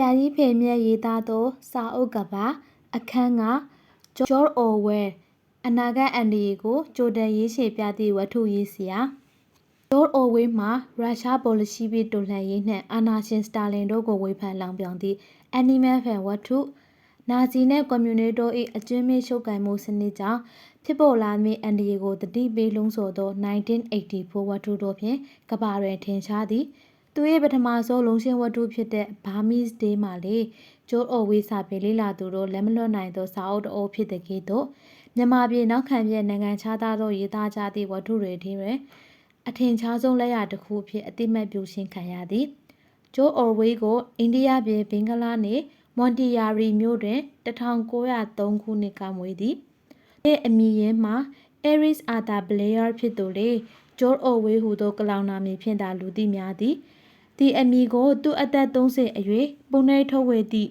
ရာကြီးဖေမြတ်ရေးသားသော စာအုပ်ကပါ အခန်းကဂျော့အော်ဝဲအနာဂတ်အန်ဒီကိုကြိုတင်ရေးရှည်ပြသည့်ဝတ္ထုရေးစရာဂျော့အော်ဝဲမှာရုရှားဘောလရှိဘီတော်လှန်ရေးနှင့်အာနာရှင်စတာလင်တို့ကိုဝေဖန်လောင်ပြောင်သည့်အနီမယ်ဖန်ဝတ္ထုနာဇီနှင့်ကွန်မြူနတီတို့၏အကျွမ်းမဲ့ရှုပ်ကိုင်မှုစနစ်ကြောင့်ဖြစ်ပေါ်လာမည့်အန်ဒီကိုတတိပေးလုံးဆိုသော1984ဝတ္ထုတို့ဖြင့်ကဘာတွင်ထင်ရှားသည် သူ၏ပထမဆုံးလုံရှင်းဝတ္ထုဖြစ်တဲ့ Burmese Day မှာလေကျိုးအိုဝေးစာပေလေးလာသူတို့လက်မလွတ်နိုင်သောစာအုပ်တအုပ်ဖြစ်တဲ့ကဲ့သို့မြန်မာပြည်နောက်ခံပြနိုင်ငံခြားသားတို့ရေးသားကြသည့်ဝတ္ထုတွေထဲတွင်အထင်ရှားဆုံးလက်ရာတစ်ခုအဖြစ်အတိမတ်ပြုရှင်းခံရသည်ကျိုးအိုဝေးကိုအိန္ဒိယပြည်ဘင်္ဂလားနှင့်မွန်တီယာရီမြို့တွင်1903ခုနှစ်ကမွေးသည်။အမည်ရင်းမှာ Aris Arthur Blair ဖြစ်သူလေဂျော့အိုဝေးဟူသောကလောင်နာမည်ဖြင့်သာလူသိများသည်။ ဒီအမည်ကိုသူအသက်30အရွယ်ပုံနှိပ်ထုတ်ဝေသည့်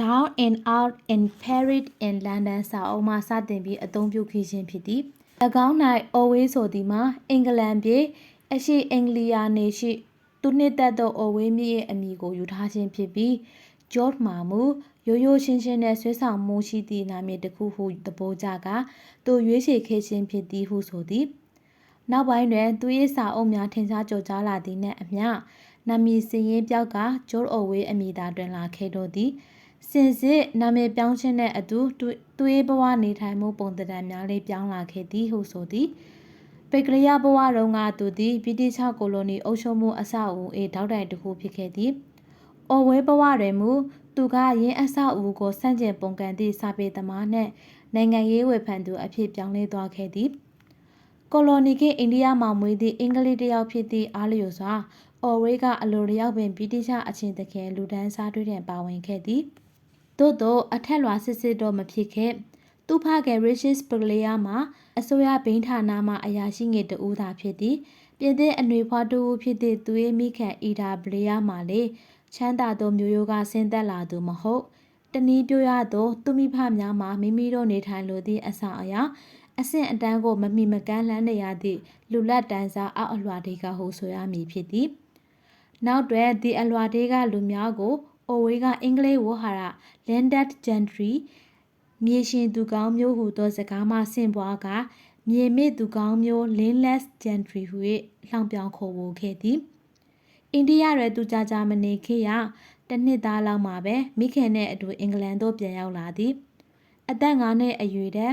Down and Out in Paris in London စာအုပ်မှစတင်ပြီးအသုံးပြုခဲ့ခြင်းဖြစ်သည်၎င်း၌ Always ဆိုသည်မှာအင်္ဂလန်ပြည်အရှိအင်္ဂလီယာနေရှိသူနှစ်သက်သော Always မြစ်ရဲ့အမည်ကိုယူထားခြင်းဖြစ်ပြီး George မှာမူရိုးရိုးရှင်းရှင်းနဲ့ဆွဲဆောင်မှုရှိသည့်နာမည်တစ်ခုဟုသဘောကြကသူရွေးချယ်ခဲ့ခြင်းဖြစ်သည်ဟုဆိုသည် နောက်ပိုင်းတွင်သူ၏စာအုပ်များထင်ရှားကျော်ကြားလာသည်နှင့်အမျှ နာမည်စည်ရင်းပြောက်ကဂျိုးအိုဝေးအမည်သာတွင်လာခဲ့တော့သည်စင်စစ်နာမည်ပြောင်းခြင်းနဲ့အတူသူ၏ဘဝနေထိုင်မှုပုံသဏ္ဍာန်များလေးပြောင်းလာခဲ့သည်ဟုဆိုသည်ပေကရိယဘဝတုန်းကသူသည်ဗြိတိရှကိုလိုနီအုပ်ချုပ်မှုအဆောက်အဦ၏တောက်တိုင်တစ်ခုဖြစ်ခဲ့သည်။အော်ဝဲဘဝတွင်မူသူကရင်းအဆောက်အဦကိုစန့်ကျင်ပုံကန်သည့်စာပေသမားနှင့်နိုင်ငံရေးဝေဖန်သူအဖြစ်ပြောင်းလဲသွားခဲ့သည်။ကိုလိုနီကအိန္ဒိယမှာမွေးသည့်အင်္ဂလိပ်တယောက်ဖြစ်သည့်အားလျော်စွာ အော်ဝေးကအလိုလျောက်ပင်ဗြိတိရှအချင်းတခင်လူဒန်းစားတွေတွင်ပါဝင်ခဲ့သည်သို့သောအထက်လွှာစစ်စစ်တော့မဖြစ်ခဲ့သူဖခင်ရစ်ချစ်ပကလီယာမှာအစိုးရဘိန်းဌာနမှအရာရှိငယ်တဦးသာဖြစ်သည်ပြည်သည့်အနှွေဖွားတူဖြစ်သည့်သူ၏မိခင်အီဒါဘလီယာမှာလေချမ်းသာသောမျိုးရိုးကဆင်းသက်လာသူမဟုတ်တနည်းပြောရသောသူမိဖများမှာမိမိတို့နေထိုင်လိုသည့်အဆောင်အရာအဆင့်အတန်းကိုမမီမကန်းလှမ်းနေရသည့်လူလက်တန်းစားအောက်အလွှာတွေကဟုဆိုရမည်ဖြစ်သည် နောက်တွင်ဒီအလွှာတေးကလူများကိုအိုဝေးကအင်္ဂလိပ်ဝဟာရ landed gentry မြေရှင်သူကောင်းမျိုးဟူသောစကားမှဆင့်ပွားက မြေမြင့်သူကောင်းမျိုး landless gentry ဟု၍လှောင်ပြောင်ခေါ်ဝေါ်ခဲ့သည်အိန္ဒိယရဲသူကြကြမနေခေရတနှစ်သားလောက်မှာပဲမိခင်နဲ့အတူအင်္ဂလန်သို့ပြန်ရောက်လာသည်အသက်9နှစ်အရွယ်တဲ့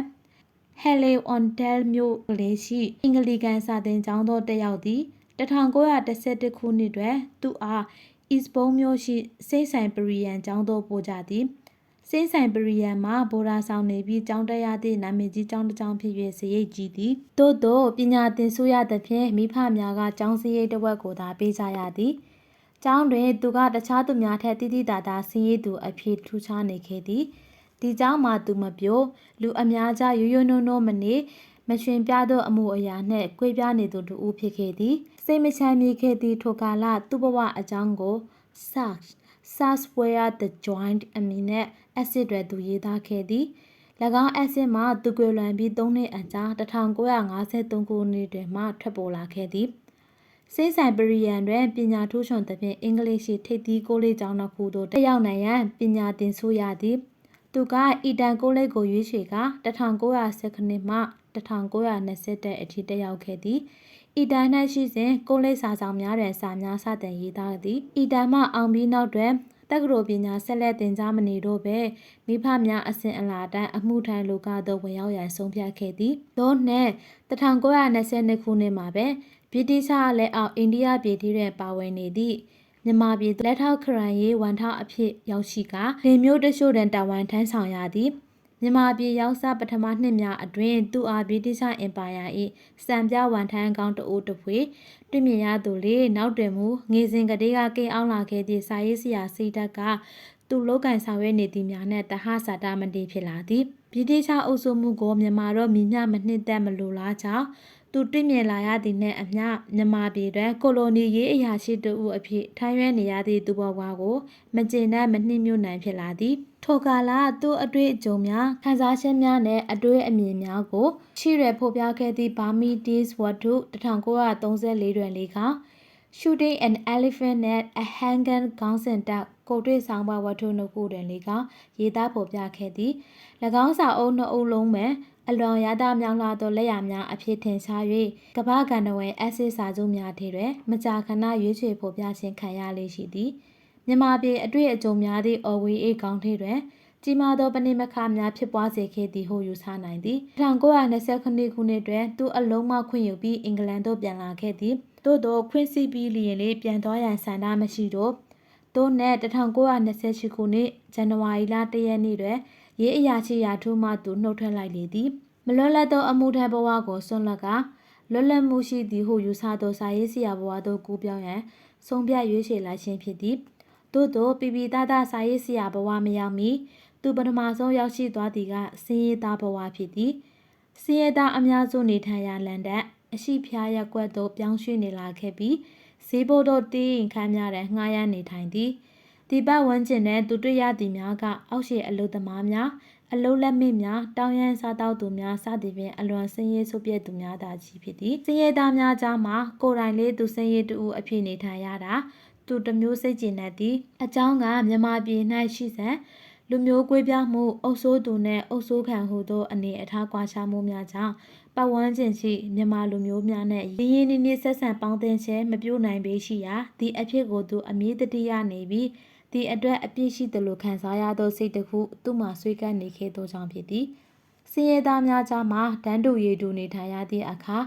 ဟယ်လီအွန်တယ်မြို့ကလေးရှိအင်္ဂလိကန်စာသင်ကျောင်းသောတက်ရောက်သည် 1911ခုနှစ်တွင် သူအားအီစဘုံမြို့ရှိ စိတ်ဆိုင်ပရီယန်ကျောင်းသို့ပို့ကြသည် စိတ်ဆိုင်ပရီယန်မှာဗိုလ်ရာဆောင်နေပြီးကျောင်းတက်သည့်နာမည်ကြီးကျောင်းတစ်ကျောင်းဖြစ်၍စရိတ်ကြီးသည် သို့သောပညာသင်ဆိုရသဖြင့်မိဖများကကျောင်းစရိတ်တစ်ဝက်ကိုသာပေးကြရသည်ကျောင်းတွင်သူကတခြားသူများထက်တိတိတသာဆင်းရဲသူအဖြစ်ထူးခြားနေခဲ့သည်ဒီကျောင်းမှာသူမပြိုလူအများကြားရိုးရိုးနှုံနှုံမနေမရွှင်ပြသောအမှုအရာနှင့်ကြွေးပြားနေသူတူဦးဖြစ်ခဲ့သည် စိတ်မချမ်းမြေခဲ့သည့်ထိုကာလသူ့ဘဝအကြောင်းကို Sars Sars where the joint အမည်နဲ့ acid တွေသူရေးသားခဲ့သည်၎င်း acid မှာသူကွေလွန်ပြီး3နှစ်အကြာ1953ခုနှစ်တွင်မှထွက်ပေါ်လာခဲ့သည်စိတ်ဆိုင်ပရိယန်တွင်ပညာထူးချွန်သဖြင့်အင်္ဂလိပ်ရှိထိပ်သီးကိုလေးကျောင်းတစ်ခုသို့တက်ရောက်နိုင်ရန်ပညာသင်ဆိုရသည်သူကအီတန်ကိုလိပ်ကိုရွေးချယ်က1910ခုနှစ်မှ1920အထိတက်ရောက်ခဲ့သည်။ အီတန်၌ရှိစဉ်ကိုလိပ်စာဆောင်များတွင်စာများစတင်ရေးသားသည်။အီတန်မှအောင်ပြီးနောက်တွင်တက္ကသိုလ်ပညာဆက်လက်သင်ကြားမနေတော့ပဲမိဖများအစဉ်အလာတန်းအမှုထမ်းလူကသို့ဝင်ရောက်ရန်ဆုံးဖြတ်ခဲ့သည်။သို့နှင့်1922ခုနှစ်မှာပဲဗြိတိရှလက်အောက်အိန္ဒိယပြည်တွင်ပါဝင်နေသည့်မြန်မာပြည်လက်ထောက်ခရိုင်ရေးဝန်ထောက်အဖြစ်ရောက်ရှိကလင်မျိုးတရှို့တွင်တာဝန်ထမ်းဆောင်ရသည် မြန်မာပြည်ရောက်စားပထမနှစ်များအတွင်းသူအားဗြိတိရှအင်ပါယာ၏စံပြဝန်ထမ်းကောင်းတအိုးတဖွေတွေ့မြင်ရသူလေနောက်တွင်မူငေစဉ်ကလေးကကိန်းအောင်လာခဲ့သည့်စာရေးဆရာစိတ်ဓာတ်က သူလောက်ကင်ဆောင်ရွက်နေသည်များနှင့်တဟစာတမတိဖြစ်လာသည်ဗြိတိရှအုပ်စုမှုကိုမြန်မာတော့မိမျှမနှစ်သက်မလိုလားကြောင်းသူတွေ့မြင်လာရသည်နှင့်အမျှမြန်မာပြည်တွင်ကိုလိုနီရေးအရာရှိတဦးအဖြစ်ထိုင်းရွက်နေရသည့်သူဘဝကိုမကျေနပ်မနှိမ့်ညွတ်နိုင်ဖြစ်လာသည်ထိုကာလသူ့အတွေ့အကြုံများခံစားချက်များနဲ့အတွေ့အမြင်များကိုရှိရဖော်ပြခဲ့သည့် Burmese Wadu 1934တွင်လေးက Shooting an Elephant at a Hangan ခေါင်းစဉ်တပ် ကိုတွေ့ဆောင်ပါဝတ္ထုနှစ်ခုတွင်လေကရေးသားဖော်ပြခဲ့သည်၎င်းစာအုပ်နှစ်အုပ်လုံးမှာအလွန်ရတာမြောင်လာသောလက်ရာများအဖြစ်ထင်ရှား၍ကမ္ဘာကဏ္ဍဝင်အစစ်စာချုပ်များထဲတွင်မကြာခဏရွေးချယ်ဖော်ပြခြင်းခံရလေရှိသည်မြန်မာပြည်အတွေ့အကြုံများသည့်အော်ဝေးအေးကောင်းထဲတွင်ကြီးမားသောပဏိမခများဖြစ်ပွားစေခဲ့သည်ဟုယူဆနိုင်သည်1920ခုနှစ်ခုနှစ်တွင်သူအလုံးမခွင့်ယူပြီးအင်္ဂလန်သို့ပြန်လာခဲ့သည်သို့သောခွင့်စီပြီးလျင်လေးပြန်သွားရန်ဆန္ဒမရှိတော့ သို့နှင့်1928ခုနှစ်ဇန်နဝါရီလ1ရက်နေ့တွင်ရေးအရာရှိရာထူးမှသူနှုတ်ထွက်လိုက်လေသည်မလွတ်လပ်သောအမှုထမ်းဘဝကိုဆွန့်လက်ကလွတ်လပ်မှုရှိသည်ဟုယူဆသောစာရေးဆရာဘဝသို့ကူးပြောင်းရန်ဆုံးဖြတ်ရွေးချယ်လိုက်ခြင်းဖြစ်သည်သို့သောပြည်ပြည်သားသားစာရေးဆရာဘဝမရောက်မီသူပထမဆုံးရောက်ရှိသွားသည်ကစင်းရဲသားဘဝဖြစ်သည်စင်းရဲသားအများစုနေထိုင်ရာလန်ဒန်အရှိဖျားရက်ကွက်သို့ပြောင်းရွှေ့နေလာခဲ့ပြီး ဈေးဘိုးတို့တီးရင်ခမ်းများတဲ့ငှားရမ်းနေထိုင်သည်ဒီပတ်ဝန်းကျင်နဲ့သူတွေ့ရသည်များကအောက်ရှိအလုသမားများအလုလက်မိများတောင်းရန်စားတောက်သူများစသည်ဖြင့်အလွန်ဆင်းရဲဆုပ်ပြက်သူများသာကြီးဖြစ်သည်ဆင်းရဲသားများကြားမှာကိုယ်တိုင်လေးသူဆင်းရဲတူအဖြစ်နေထိုင်ရတာသူတစ်မျိုးစိတ်ကျင်တတ်သည်အကြောင်းကမြမပြည်၌ရှိစံလူမျိုးကွေးပြားမှုအုပ်ဆိုးသူနှင့်အုပ်ဆိုးခံဟုသောအနေအထားကွာခြားမှုများကြောင့် ပတ်ဝန်းကျင်ရှိမြန်မာလူမျိုးများနဲ့ရင်းရင်းနှီးနှီးဆက်ဆံပေါင်းသင်းခြင်းမပြုနိုင်ပေရှိရာဒီအဖြစ်ကိုသူအမြင့်တတိယနေပြီးဒီအတွက်အပြစ်ရှိသလိုခံစားရသောစိတ်တစ်ခုသူ့မှာဆွေးကပ်နေခဲ့သောကြောင့်ဖြစ်သည်စင်ရသားများကြားမှာတန်းတူရည်တူနေထိုင်ရသည့်အခါ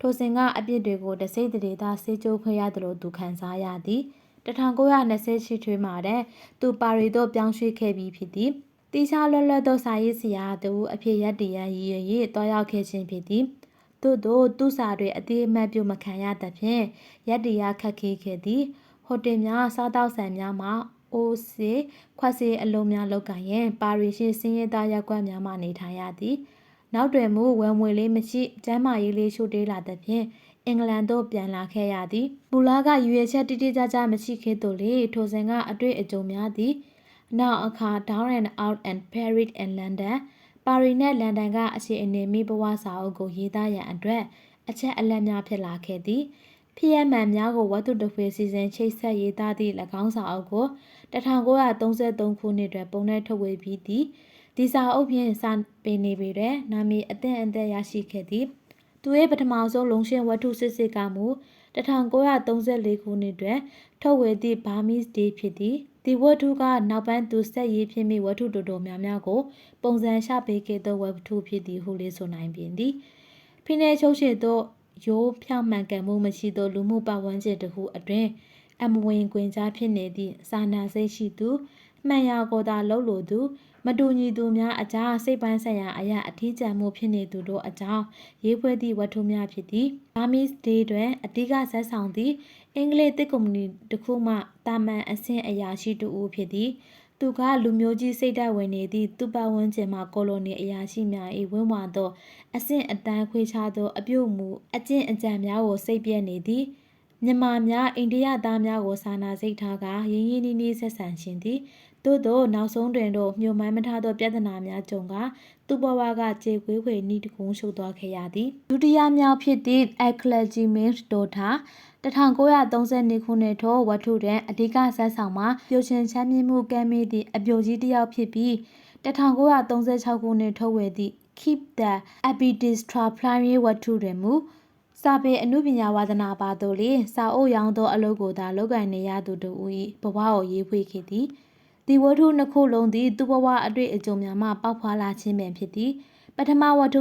ထိုစဉ်ကအပြစ်တွေကိုတစိမ့်တရေသားစေးကြိုးခွဲရသလိုသူခံစားရသည်1928ထွေးမှာတဲ့သူပါရီသို့ပြောင်းရွှေ့ခဲ့ပြီးဖြစ်သည် တီချာလွတ်လပ်သောစာရေးဆရာတူအဖြစ်ရက်တည်ရန်ရည်ရွယ်၍တွားရောက်ခဲ့ခြင်းဖြစ်သည်သို့သောသူစာတွေအသေးအမှတ်ပြုမခံရသဖြင့်ရက်တည်ရခက်ခဲခဲ့သည်ဟိုတယ်များစားတောက်ဆန်များမှာအိုးစေခွက်စေအလုံးများလောက်ကရင်ပါရီရှိစင်းရဲသားရက်ကွက်များမှနေထိုင်ရသည်နောက်တွင်မူဝယ်မွေလေးမရှိကျမ်းမာရေးလေးရှို့တေးလာသဖြင့်အင်္ဂလန်သို့ပြန်လာခဲ့ရသည်။မူလာကရွေချက်တိတိကျကျမရှိခဲ့သို့လေထိုစဉ်ကအတွေ့အကြုံများသည်။ နောက်အခါ Down and Out and Paris and London ပါရီနဲ့လန်ဒန်ကအခြေအနေမိဘဝစာအုပ်ကိုရေးသားရန်အတွက်အချက်အလက်များဖြစ်လာခဲ့သည်။ဖြစ်ရမှန်များကိုဝတ္ထုတစ်ဖွေစီစဉ်ချိတ်ဆက်ရေးသားသည့်၎င်းစာအုပ်ကို1933ခုနှစ်တွင်ပုံနှဲထုတ်ဝေပြီးသည်ဒီစာအုပ်ဖြင့်စာပေနေပေတွင်နာမည်အသင့်အသက်ရရှိခဲ့သည်သူရဲ့ပထမဆုံးလုံရှင်ဝတ္ထုစစ်စစ်ကမူ1934ခုနှစ်တွင်ထုတ်ဝေသည့် Burmese Day ဖြစ်သည် ဒီဝတ္ထုကနောက်ပိုင်းသူဆက်ရေးဖြစ်မိဝတ္ထုတော်တော်များများကို ပုံစံရှာပေးခဲ့သောဝတ္ထုဖြစ်သည်ဟုလေးဆိုနိုင်ပြင်သည်ဖိနေချုပ်ရှိသောရိုးဖြောင့်မှန်ကန်မှုမရှိသောလူမှုပတ်ဝန်းကျင်တစ်ခုအတွင်အမဝင်ခွင်ကြားဖြစ်နေသည့်စာနာစိတ်ရှိသူမှန်ရာကိုသာလှုပ်လို့သူမတူညီသူများအကြားစိတ်ပိုင်းဆိုင်ရာအရာအထီးကျန်မှုဖြစ်နေသူတို့အကြောင်းရေးဖွဲ့သည့်ဝတ္ထုများဖြစ်သည် Burmese Day တွင်အဓိကဆက်ဆောင်သည့် အင်္ဂလိပ်တစ်ကွန်မြူနီတစ်ခုမှတာမန်အဆင့်အရာရှိတူဦးဖြစ်သည်သူကလူမျိုးကြီးစိတ်ဓာတ်ဝင်နေသည့်သူ့ပတ်ဝန်းကျင်မှာကိုလိုနီအရာရှိများ၏ဝင်းဝါသောအဆင့်အတန်းခွေးခြားသောအပြုတ်မှုအကျင့်အကြံများကိုစိတ်ပြည့်နေသည် မြန်မာများအိန္ဒိယသားများကိုစာနာစိတ်ထားကရင်းရင်းနှီးနှီးဆက်ဆံခြင်းသည်သို့သောနောက်ဆုံးတွင်တော့မြို့မိုင်းမထားသောပြဿနာများကြုံကသူ့ဘဝကကြေကွေးခွေနှီးတကုံးရှုပ်သွားခဲ့ရသည်ဒုတိယမြောက်ဖြစ်သည့် Eclecticism ဒေါ်ထာ1932ခုနှစ်ထိုဝတ္ထုတွင်အဓိကဆက်ဆောင်မှာပြိုရှင်ချမ်းမြေ့မှုကမ်းမေးသည့်အပြိုကြီးတစ်ယောက်ဖြစ်ပြီး1936ခုနှစ်ထုတ်ဝေသည့် Keep the Epidistra Primary ဝတ္ထုတွင်မူ စာပေအမှုပညာဝါသနာပါသို့လေစာအုပ်ရောင်းသောအလုပ်ကိုသာလုပ်ကိုင်နေရသူတို့၏ဘဝကိုရေးဖွေးခဲ့သည်ဒီဝတ္ထုနှစ်ခုလုံးသည်သူ့ဘဝအတွေ့အကြုံများမှပေါက်ဖွာလာခြင်းပင်ဖြစ်သည်ပထမဝတ္ထု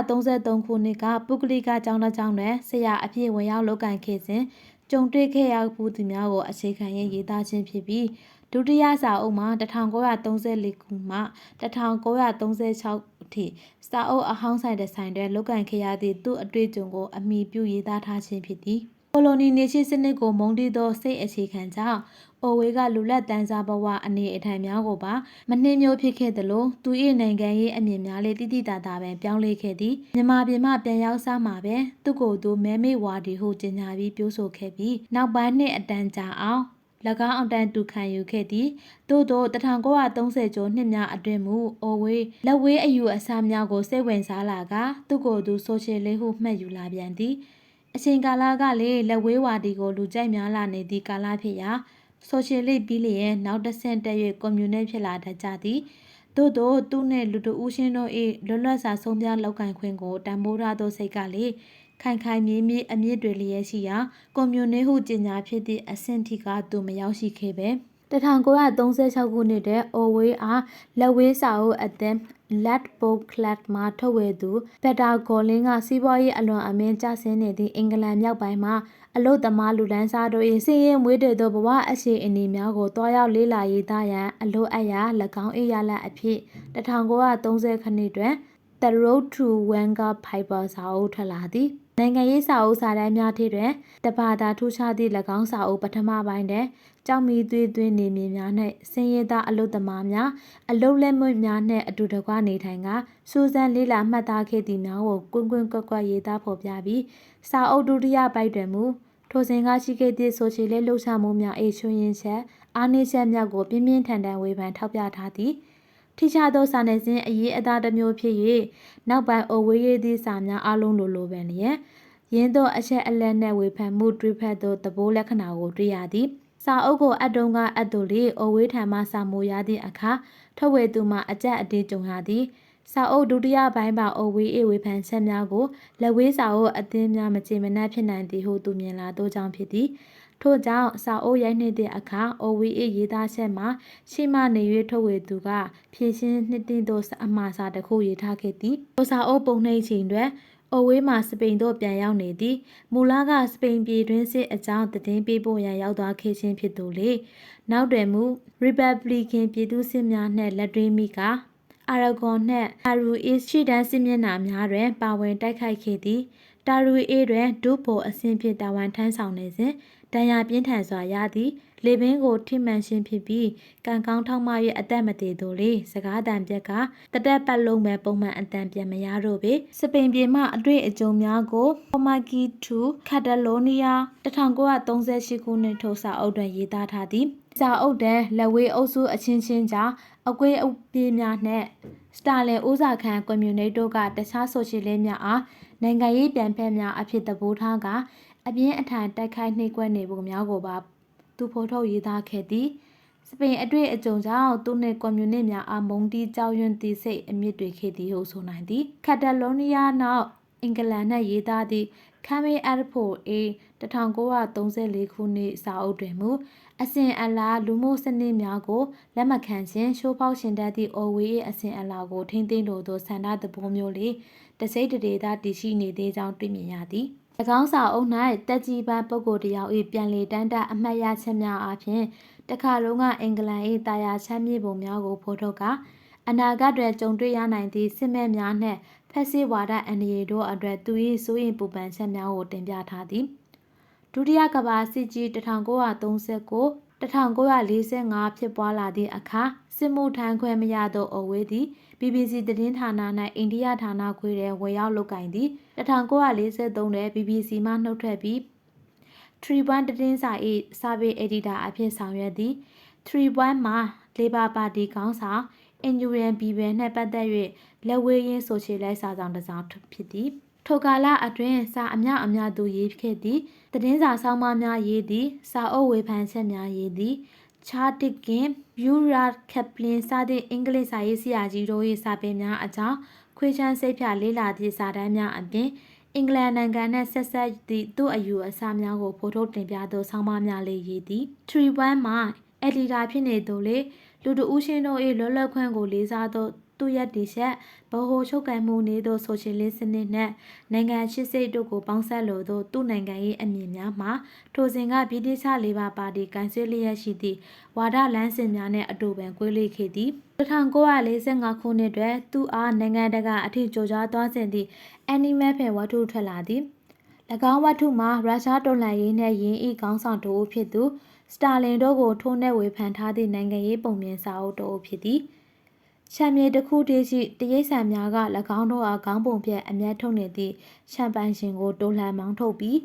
1933ခုနှစ်ကပုဂ္ဂလိကကျောင်းသားကျောင်းတွင်ဆရာအဖြစ်ဝင်ရောက်လုပ်ကိုင်ခဲ့စဉ်ကြုံတွေ့ခဲ့ရမှုသူများကိုအခြေခံရရေးသားခြင်းဖြစ်ပြီးဒုတိယစာအုပ်မှာ1934ခုမှ1936 အထိစာအုပ်အဟောင်းဆိုင်တစ်ဆိုင်တွင်လုပ်ကိုင်ခဲ့ရသည့်သူ့အတွေ့အကြုံကိုအမိပြုရေးသားထားခြင်းဖြစ်သည်ကိုလိုနီနေရှိစနစ်ကိုမုန်းတီးသောစိတ်အခြေခံကြောင့်အိုဝေးကလူလက်တန်းစားဘဝအနေအထိုင်များကိုပါမနှင်းမျိုးဖြစ်ခဲ့သလိုသူ၏နိုင်ငံရေးအမြင်များလည်းတိတိတသာပင်ပြောင်းလဲခဲ့သည်မြန်မာပြည်မှပြန်ရောက်စားမှာပဲသူ့ကိုယ်သူမဲမေဝါဒီဟုကြေညာပြီးပြောဆိုခဲ့ပြီးနောက်ပိုင်းနှစ်အတန်ကြာအောင်၎ င်းအောင်တန်တူခံယူခဲ့သည်သို့သော1930ကျော်နှစ်များအတွင်းမူအိုဝေးလက်ဝေးအယူအဆများကိုစိတ်ဝင်စားလာကသူ့ကိုယ်သူဆိုရှယ်လစ်ဟုမှတ်ယူလာပြန်သည်အချိန်ကာလကလည်းလက်ဝေးဝါဒီကိုလူကြိုက်များလာနေသည့်ကာလဖြစ်ရာဆိုရှယ်လစ်ပြီးလျင်နောက်တစ်ဆင့်တက်၍ကွန်မြူနစ်ဖြစ်လာတတ်ကြသည်သို့သောသူနှင့်လူတို့ဦးရှင်းတို့၏လွတ်လပ်စွာဆုံးဖြတ်လောက်ကန်ခွင့်ကိုတန်ဖိုးထားသောစိတ်ကလေ ခိုင်ခိုင်မြင်းမြင်းအမြင့်တွေလျက်ရှိရာကွန်မြူနစ်ဟုကြေညာဖြစ်သည့်အဆင့်ထိကသူမရောက်ရှိခဲ့ပဲ1936ခုနှစ်တည်းအိုဝေးအားလက်ဝေးစာအုပ်အသင်း Let Book Club မှာထုတ်ဝေသူပက်တာဂေါ်လင်းကစီးပွားရေးအလွန်အမင်းကျဆင်းနေသည့်အင်္ဂလန်မြောက်ပိုင်းမှာအလုတ်သမားလူဒန်းစားတို့၏စည်ရင်မွေးတဲ့သောဘဝအခြေအနေများကိုတွားရောက်လေ့လာရေးသားရန်အလို့အပ်ရာ၎င်း၏ရလဒ်အဖြစ်1930ခနှစ်တွင် The Road to Wanga Piper စာအုပ်ထွက်လာသည် နိုင်ငံရေးစာအုပ်စာတမ်းများထိတွင်တဘာသာထူးခြားသည့်၎င်းစာအုပ်ပထမပိုင်းတွင်ကြောင်မီသွေးသွင်းနေမြင်များနှင့်ဆင်းရဲသားအလုတ်သမားများအလုတ်လက်မွေများနှင့်အတူတကွနေထိုင်ကစူးစမ်းလေးလာမှတ်သားခဲ့သည့်များကိုကွန်းကွန်းကွက်ကွက်ရေးသားဖော်ပြပြီးစာအုပ်ဒုတိယပိုက်တွင်မူထိုစဉ်ကရှိခဲ့သည့်ဆိုရှယ်လစ်လှုပ်ရှားမှုများ၏ချွင်းရင်းချက်အားနည်းချက်များကိုပြင်းပြင်းထန်ထန်ဝေဖန်ထောက်ပြထားသည် ထိခြားသောစာနယ်ဇင်းအရေးအသားတစ်မျိုးဖြစ်၍နောက်ပိုင်းအိုဝေးရည်သည့်စာများအလုံးလိုလိုပင်လျက်ရင်းသောအချက်အလက်နှင့်ဝေဖန်မှုတွေးဖက်သောသဘောလက္ခဏာကိုတွေ့ရသည်စာအုပ်ကိုအတုံးကအပ်သူလေအိုဝေးထံမှစာမိုးရသည့်အခါထုတ်ဝေသူမှအကြက်အတေးကြုံရသည်စာအုပ်ဒုတိယပိုင်းပါအိုဝေးအေဝေဖန်ချက်များကိုလက်ဝေးစာအုပ်အသင်းများမကြေမနက်ဖြစ်နိုင်သည်ဟုသူမြင်လာသောကြောင့်ဖြစ်သည် ထို့ကြောင့်စာအုပ်ရိုက်နှိမ့်သည့်အခါအိုဝီအေရေးသားချက်မှာရှိမနေ၍ထုတ်ဝေသူကဖြည့်ရှင်းနှစ်သိမ့်သောအမှားစာတစ်ခုရေးထားခဲ့သည်။ထိုစာအုပ်ပုံနှိပ်ချိန်တွင်အိုဝေးမှစပိန်သို့ပြန်ရောက်နေသည်မူလကစပိန်ပြည်တွင်းစစ်အကြောင်းသတင်းပေးပို့ရန်ရောက်သွားခဲ့ခြင်းဖြစ်သူလေနောက်တွင်မူ Republican ပြည်သူစစ်များနှင့်လက်တွဲမိကအာရဂွန်နှင့်အာရူအစ်ရှိတန်းစစ်မျက်နှာများတွင် ပါဝင်တိုက်ခိုက်ခဲ့သည်တာရူအေးတွင်ဒုဗိုလ်အဆင့်ဖြင့်တာဝန်ထမ်းဆောင်နေစဉ် ဒဏ်ရာပြင်းထန်စွာရသည်လေပင်ကိုထိမှန်ခြင်းဖြစ်ပြီးကံကောင်းထောက်မ၍အသက်မသေးသူလေစကားတန်ပြက်ကတတက်ပတ်လုံးပဲပုံမှန်အတန်ပြန်မရတော့ပေစပိန်ပြည်မှအတွေ့အကြုံများကိုပိုမာကီတူကက်တလိုနီးယား1938ခုနှစ်ထုတ်စာအုပ်တွင်ရေးသားထားသည်စာအုပ်တန်းလက်ဝေးအုပ်စုအချင်းချင်းကြားအကွေးအပြေးများနှင့်စတာလင်ဦးစာခန်ကွန်မြူနတီတို့ကတခြားဆိုရှယ်လစ်များအားနိုင်ငံရေးပြန်ဖက်များအဖြစ်သဘောထားက အပြင်းအထန်တိုက်ခိုက်နှိပ်ကွက်နေပုံများကိုပါသူဖော်ထုတ်ရေးသားခဲ့သည်စပိန်အတွေ့အကြုံကြောင့်သူနှင့်ကွန်မြူနစ်များအားမုန်တီးကြောက်ရွံ့သည့်စိတ်အမြင့်တွေခဲ့သည်ဟုဆိုနိုင်သည်ကက်တလိုနီးယားနောက်အင်္ဂလန်နှင့်ရေးသားသည့်ခမ်မေအက်ဖို့အေ1934ခုနှစ်စာအုပ်တွင်မူအစဉ်အလာလူမှုစနစ်များကိုလက်မခံခြင်းရှိုးပေါက်ရှင်တတ်သည့်အော်ဝေး၏အစဉ်အလာကိုထိမ့်သိမ်းလိုသောဆန္ဒသဘောမျိုးလေးတစိမ့်တရေသာတည်ရှိနေသေးကြောင်းတွေ့မြင်ရသည်၎ င်းစာအုပ်၌တက်ကြီးပန်းပုဂ္ဂိုလ်တယောက်၏ပြန်လည်တန်းတအမှတ်ရချက်များအပြင်တခါလုံးကအင်္ဂလန်၏တာယာချမ်းမြေပုံများကိုဖော်ထုတ်ကအနာဂတ်တွင်ကြုံတွေ့ရနိုင်သည့်စစ်မဲ့များနှင့်ဖက်စစ်ဝါဒအန္တရာယ်တို့အတွက်သူ၏စိုးရင်ပူပန်ချက်များကိုတင်ပြထားသည်ဒုတိယကမ္ဘာစစ်ကြီး1939 1945ဖြစ်ပွားလာသည့်အခါစစ်မှုထမ်းခွဲမရသောအဝေးသည် BBC သတင်းဌာန၌အိန္ဒိယဌာနခွေတွင်ဝင်ရောက်လုပ်ကင်သည်1943တွင် BBC မှနှုတ်ထွက်ပြီး3-1သတင်းစာ၏စာပေအက်ဒီတာအဖြစ်ဆောင်ရွက်သည်3-1မှာ Labour Party ခေါင်းဆောင် Indurian Bibe နှင့်ပတ်သက်၍လက်ဝဲရင်းဆိုရှယ်လိုက်စာဆောင်တစ်စောင်ဖြစ်သည်ထိုကာလအတွင်းစာအများအများသူရေးခဲ့သည်သတင်းစာဆောင်းပါးများရေးသည်စာအုပ်ဝေဖန်ချက်များရေးသည် ချားတစ်ကင်ဗျူရာကက်ပလင်စသည့်အင်္ဂလိပ်စာရေးဆရာကြီးတို့၏စာပေများအကြောင်းခွေးချမ်းစိတ်ဖြာလေးလာသည့်စာတမ်းများအပြင်အင်္ဂလန်နိုင်ငံနှင့်ဆက်ဆက်သည့်သူ့အယူအဆများကိုဖော်ထုတ်တင်ပြသောဆောင်းပါးများလေးရေးသည်3-1မှာအက်ဒီတာဖြစ်နေသူလေလူတဦးရှင်တို့၏လွတ်လပ်ခွင့်ကိုလေးစားသော သူရက်တီချက်ဗဟိုချုပ်ကန်မှုနေသောဆိုရှယ်လစ်စနစ်နှင့်နိုင်ငံရှိစိတ်တို့ကိုပေါင်းစပ်လိုသောသူ့နိုင်ငံ၏အမြင်များမှာထိုစဉ်ကဗြိတိရှလေဘာပါတီကန်ဆယ်လျက်ရှိသည့်ဝါဒလမ်းစဉ်များနှင့်အတူပင်ကွေးလိခဲ့သည်1945ခုနှစ်တွင်သူအားနိုင်ငံတကာအထိကြိုကြားသွားစဉ်သည့်အန်နီမဲဖယ်ဝတ္ထုထွက်လာသည်၎င်းဝတ္ထုမှာရုရှားတော်လှန်ရေးနှင့်ယင်းဤခေါင်းဆောင်တို့ဖြစ်သူစတာလင်တို့ကိုထိုးနှက်ဝေဖန်ထားသည့်နိုင်ငံရေးပုံမြင်စာအုပ်တို့ဖြစ်သည်။ ခြံမြေတစ်ခုတည်းရှိတရိတ်ဆန်များက၎င်းတို့အားခေါင်းပုံဖြတ်အမျက်ထုတ်နေသည့်ခြံပိုင်ရှင်ကိုတိုးလှန်မောင်းထုတ်ပြီး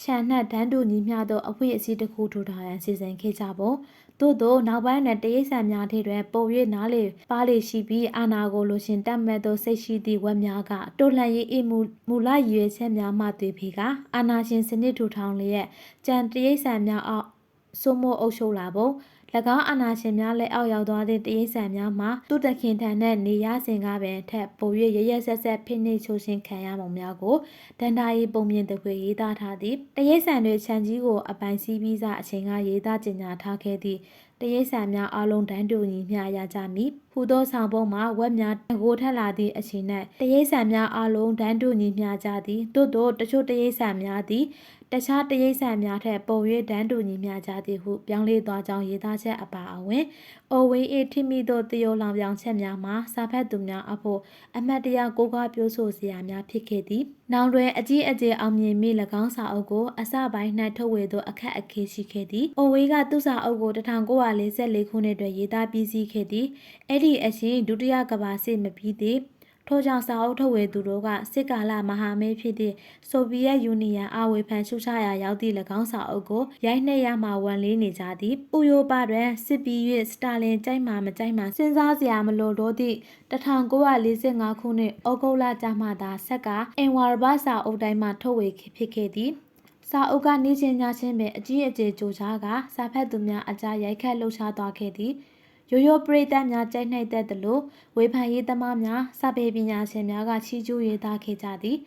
ခြံနှက်တန်းတူညီမျှသောအဖွေအစည်းတစ်ခုထူထောင်ရန်စီစဉ်ခဲ့ကြဖို့သို့သောနောက်ပိုင်းတွင်တရိတ်ဆန်များထိတွင်ပုံ၍နားလေပါလေရှိပြီးအာနာကိုလိုရှင်တတ်မဲ့သောစိတ်ရှိသည့်ဝက်များကတိုလှန်ရေးအိမှုမူလရည်ရွယ်ချက်များမှတွေ့ပြီးကအာနာရှင်စနစ်ထူထောင်လျက်ကြံတရိတ်ဆန်များအောက်စိုးမိုးအုပ်ချုပ်လာပုံ၎ ၎င်းအာဏာရှင်များလက်အောက်ရောက်သွားသည့်တရိတ်ဆန်များမှာသူတခင်ထံနှင့်နေရစဉ်ကပင်ထက်ပို၍ရရဆက်ဆက်ဖိနှိပ်ချိုးရှင်ခံရမှုများကိုဒန္တာရီပုံမြင်တခွေရေးသားထားသည့်တရိတ်ဆန်တွေခြံကြီးကိုအပိုင်စီးပြီးစအချိန်ကရေးသားကြေညာထားခဲ့သည့်တရိတ်ဆန်များအလုံးတန်းတူညီမျှရကြမည်။ဟူသောဆောင်ပုံမှာဝက်များတကိုထက်လာသည့်အချိန်၌တရိတ်ဆန်များအလုံးတန်းတူညီမျှကြသည်။သို့သောတချို့တရိတ်ဆန်များသည် တခြားတရိษံများထက်ပုံ၍တန်းတူညီမျှကြသည်ဟုပြောင်းလဲသွားကြောင်းရေးသားချက်အပါအဝင်အိုဝင်းအေထိမိသောတယောလောင်ပြောင်ချက်များမှာစာဖတ်သူများအဖို့အမတ်တရကိုကားပြောဆိုစရာများဖြစ်ခဲ့သည်။နောင်တွင်အကြီးအကျယ်အောင်မြင်မိ၎င်းစာအုပ်ကိုအစပိုင်း၌ထုတ်ဝေသောအခက်အခဲရှိခဲ့သည်။အိုဝေးကသူ့စာအုပ်ကို1944ခုနှစ်တွင်ရေးသားပြီးစီးခဲ့သည်။အဲ့ဒီအချိန်ဒုတိယကမ္ဘာစစ်မပြီးသည်။ ထို့ကြောင့်စာအုပ်ထုတ်ဝေသူတို့ကစစ်ကာလမဟာမိတ်ဖြစ်သည့်ဆိုဗီယက်ယူနီယံအဝေဖန်ရှုချရာရောက်သည့်၎င်းစာအုပ်ကိုရိုက်နှက်ရမှဝန်လေးနေကြသည်ဥရောပတွင်စစ်ပြီး၍စတာလင်ကြိုက်မှမကြိုက်မှစဉ်းစားစရာမလိုတော့သည့်1945ခုနှစ်ဩဂုတ်လကျမှသာဆက်ကအင်ဝါရဘစာအုပ်တိုင်းမှထုတ်ဝေဖြစ်ခဲ့သည်စာအုပ်ကနေချင်းညချင်းပင်အကြီးအကျယ်ကြိုကြားကစာဖတ်သူများအကြရိုက်ခတ်လှုပ်ရှားသွားခဲ့သည် ရိုးရိုးပရိသတ်များကြိုက်နှိုက်တတ်သလိုဝေဖန်ရေးသမားများစာပေပညာရှင်များကချီးကျူးရေးသားခဲ့ကြသည်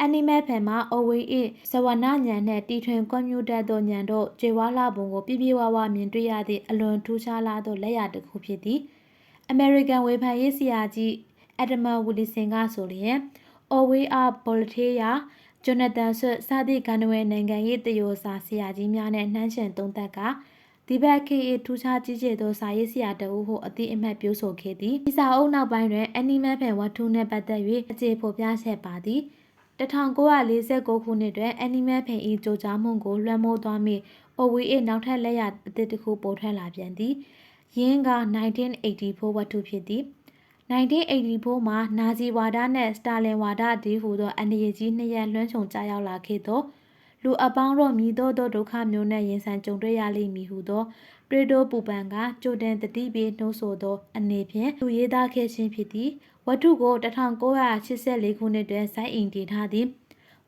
အနီမဲဖန်မှာအဝေး၏ဇဝနညံနှင့်တီထွင်ကွန်မြူတာတို့ညံတို့ကျေဝါလာပုံကိုပြပြဝဝမြင်တွေ့ရသည့်အလွန်ထူးခြားလာသောလက်ရာတစ်ခုဖြစ်သည်အမေရိကန်ဝေဖန်ရေးဆရာကြီးအဒမဝူလီဆင်ကဆိုလျင်အဝေးအားဘော်လထေးယာဂျိုနသန်ဆွတ်စသည့်ကန်နဝဲနိုင်ငံရေးတယောစာဆရာကြီးများနဲ့နှမ်းချင်သုံးသပ်က ဒီဘက်ခေအေထူးခြားကြီးကျယ်သောစာရေးဆရာတဦးဟုအတိအမှတ်ပြောဆိုခဲ့သည်ဒီစာအုပ်နောက်ပိုင်းတွင်အနီမက်ဖန်ဝတ္ထုနှင့်ပတ်သက်၍အခြေဖော်ပြချက်ပါသည်1949ခုနှစ်တွင် Animal Fan ၏ကြိုကြားမှုကိုလွှမ်းမိုးသွားမည့် OVA နောက်ထပ်လက်ရအသစ်တစ်ခုပေါ်ထွက်လာပြန်သည်။ယင်းက1984ဝတ္ထုဖြစ်သည်။1984မှာနာဇီဝါဒနှင့်စတာလင်ဝါဒအတီးဟူသောအန္တရာယ်ကြီးနှစ်ရပ်လွှမ်းခြုံကြရောက်လာခဲ့သော လူအပေါင်းတို့မြည်သောသောဒုက္ခမျိုးနဲ့ရင်ဆိုင်ကြုံတွေ့ရလိမ့်မည်ဟုသောတွေးတိုးပူပန်ကကြိုတင်တတိပေးနှိုးဆိုသောအနေဖြင့်သူရေးသားခဲ့ခြင်းဖြစ်သည်ဝတ္ထုကို1984ခုနှစ်တွင်စိုက်အင်တည်ထားသည်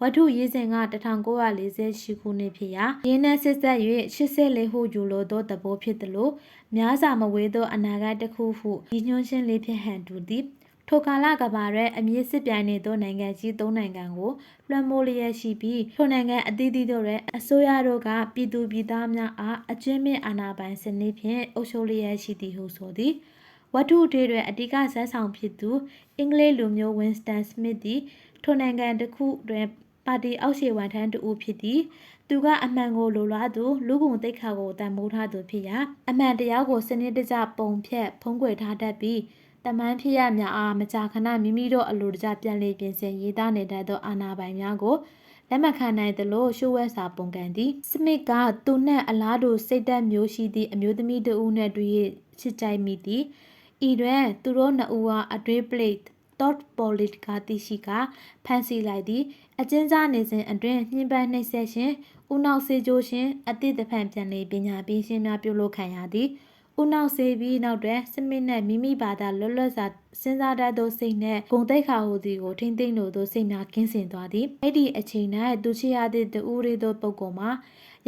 ဝတ္ထုရေးစဉ်က1948ခုနှစ်ဖြစ်ရာရင်းနှံစစ်ဆက်၍84ဟုယူလိုသောသဘောဖြစ်သလိုများစွာမဝေးသောအနာဂတ်တစ်ခုဟုရည်ညွှန်းခြင်းလေးဖြင့်ဟန်တူသည် ထိုကာလကဘာရဲအမြင့်စစ်ပြိုင်နေသောနိုင်ငံကြီး၃နိုင်ငံကိုလွှမ်းမိုးလျက်ရှိပြီးထိုနိုင်ငံအသီးသီးတို့ရဲ့အစိုးရတို့ကပြည်သူပြည်သားများအားအကျဉ်းမြင့်အာဏာပိုင်စနစ်ဖြင့်အုပ်ချုပ်လျက်ရှိသည်ဟုဆိုသည်ဝတ္ထုတွေတွင်အဓိကဇက်ဆောင်ဖြစ်သူအင်္ဂလိပ်လူမျိုးဝင်းစတန်စမစ်သည်ထိုနိုင်ငံတစ်ခုတွင်ပါတီအောက်ခြေဝန်ထမ်းတူဖြစ်သည်သူကအမှန်ကိုလိုလားသူလူကုန်တိတ်ခါကိုတန်မိုးထားသူဖြစ်ရာအမှန်တရားကိုစနစ်တကျပုံဖြတ်ဖုံးကွယ်ထားတတ်ပြီး တမန်ဖြစ်ရများအားမကြာခဏမိမိတို့အလိုတကျပြန်လည်ပြင်ဆင်ရေးသားနေတတ်သောအာဏာပိုင်များကိုလက်မခံနိုင်သလိုရှိုးဝဲစာပုံကန်သည်စမစ်ကသူနှင့်အလားတူစိတ်သက်မျိုးရှိသည့်အမျိုးသမီးတဦးနှင့်တွေ့ရချစ်ကြိုက်မိသည်ဤတွင်သူတို့နှစ်ဦးဟာအတွေ့ plate thought politica သိရှိကဖန်ဆီးလိုက်သည်အကျဉ်းစားနေစဉ်အတွင်းညှဉ်းပန်းနှိပ်စက်ရှင်ဦးနောက်စေကြိုးရှင်အသည့်တဖန်ပြန်လေပညာပေးရှင်များပြုလုပ်ခံရသည် ဦးနောက်စေပြီးနောက်တွင်စမစ်နှင့်မိမိဘာသာလွတ်လပ်စွာစဉ်းစားတတ်သောစိတ်နှင့်ဂုံတိတ်ခါဟူသည်ကိုထိမ့်သိမ့်လိုသောစိတ်များကင်းစင်သွားသည်အဲ့ဒီအချိန်၌သူချစ်ရသည့်တူရီသောပုဂ္ဂိုလ်မှာ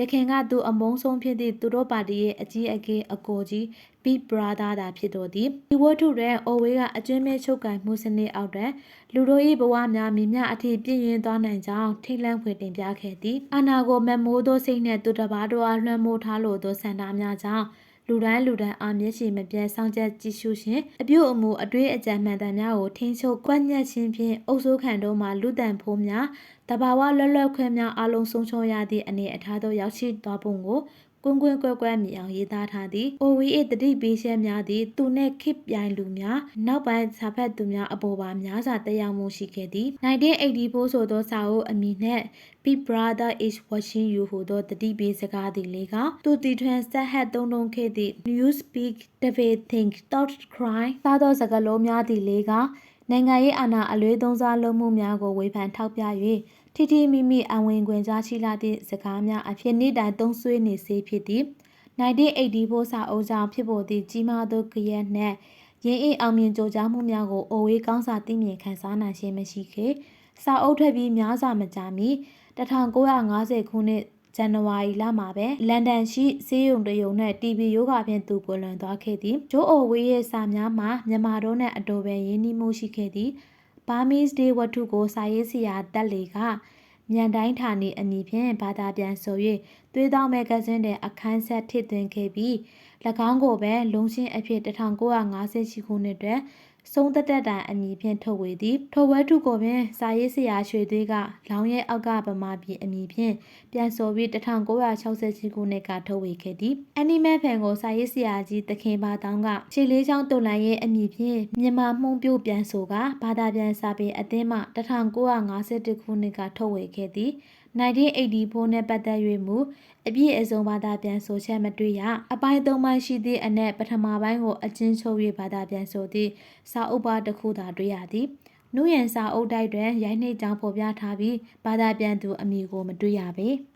ရခင်ကသူအမုန်းဆုံးဖြစ်သည့်သူတို့ပါတီရဲ့အကြီးအကဲအကိုကြီး Big Brother သာဖြစ်တော်သည်ဒီဝတ္ထုတွင်အိုဝေးကအကျွမ်းမဲ့ချုပ်ကင်မှုစနစ်အောက်တွင်လူတို့၏ဘဝများမြင်မြအထိပြည့်ရင်သွားနိုင်ကြောင်းထိတ်လန့်ဖွယ်တင်ပြခဲ့သည်အာနာကိုမမိုးသောစိတ်နှင့်သူတစ်ပါးတို့အားလွှမ်းမိုးထားလိုသောစန္ဒာများကြောင့် လူတိုင်းလူတိုင်းအားမျက်ရှိမပြတ်စောင့်ကြကြည့်ရှုရှင်အပြုအမူအတွေ့အကြံမှန်တမ်းများကိုထိန်းချုပ်ကွက်ညက်ခြင်းဖြင့်အုပ်စိုးခံတို့မှလူတန်ဖိုးများတဘာဝလွတ်လပ်ခွင့်များအလုံးဆုံးချုံရသည့်အနေအထားသို့ရောက်ရှိသွားပုံကို ကွန်းကွင်းကွက်ကွက်မြင်အောင်ရေးသားထားသည်။ OV ၏တတိပေးချက်များသည်သူနှင့်ခိပြိုင်လူများနောက်ပိုင်းစာဖတ်သူများအပေါ်ပါများစွာတက်ရောက်မှုရှိခဲ့သည်1984ဆိုသောစာအုပ်အမည်နှင့် Big Brother is watching you ဟူသောတတိပေးစကားသည်လေးကသူတီထွန်းဆက်ဟက်သုံးလုံးခဲ့သည့် Newspeak David Think Thought Cry သာသောစကားလုံးများသည်လေးက နိုင်ငံရေးအာဏာအလွေးသုံးစားလုံးမှုများကိုဝေဖန်ထောက်ပြ၍ထိထိမိမိအဝင်ခွင်ကြားရှိလာသည့်စကားများအဖြစ်နေ့တိုင်းသုံးဆွေးနေစေဖြစ်သည်1984စာအုပ်ကြောင့်ဖြစ်ပေါ်သည့်ကြီးမားသောကြရက်နှင့်ရင်းအိအောင်မြင်ကြိုးကြားမှုများကိုအိုဝေးကောင်းစာသိမြင်ခံစားနိုင်ခြင်းမရှိခဲ့စာအုပ်ထွက်ပြီးများစွာမကြာမီ1950ခုနှစ် ဇန်နဝါရီလမှာပဲလန်ဒန်ရှိဆေးရုံတစ်ရုံနဲ့ TB ရောဂါဖြင့်သူကိုယ်လွန်သွားခဲ့သည်ဂျိုးအော်ဝေးရဲ့စာများမှာမြန်မာတို့နဲ့အတူပဲရင်းနှီးမှုရှိခဲ့သည်ဘာမီးစ်ဒေးဝတ္ထုကိုစာရေးဆရာတက်လေကမြန်တိုင်းဌာနီအမည်ဖြင့်ဘာသာပြန်ဆို၍ သွေးသောမဂ္ဂဇင်းတွင်အခန်းဆက်ထည့်သွင်းခဲ့ပြီး၎င်းကိုပဲလုံရှင်းအဖြစ်1958ခုနှစ်တွင်ဆုံးသက်သက်တိုင်အမည်ဖြင့်ထုတ်ဝေသည်ထိုဝတ္ထုကိုပင်စာရေးဆရာရွှေသွေးကလောင်းရဲအောက်ကဗမာပြည်အမည်ဖြင့်ပြန်ဆိုပြီး1968ခုနှစ်ကထုတ်ဝေခဲ့သည်အနီမဲဖန်ကိုစာရေးဆရာကြီးသခင်ဘာတောင်းကခြေလေးချောင်းတုန်လန်ရဲ့အမည်ဖြင့်မြန်မာမှုန့်ပြို့ပြန်ဆိုကဘာသာပြန်စာပေအသင်းမှ1951ခုနှစ်ကထုတ်ဝေခဲ့သည် 1984နဲ့ပတ်သက်၍မူအပြည့်အစုံဘာသာပြန်ဆိုချက်မတွေ့ရအပိုင်း၃ပိုင်းရှိသည့်အနက်ပထမပိုင်းကိုအချင်းချုပ်၍ဘာသာပြန်ဆိုသည့်စာအုပ်ပါတစ်ခုသာတွေ့ရသည်နုယန်စာအုပ်တိုက်တွင်ရိုင်းနှိပ်ကြောင်းဖော်ပြထားပြီးဘာသာပြန်သူအမည်ကိုမတွေ့ရပေ။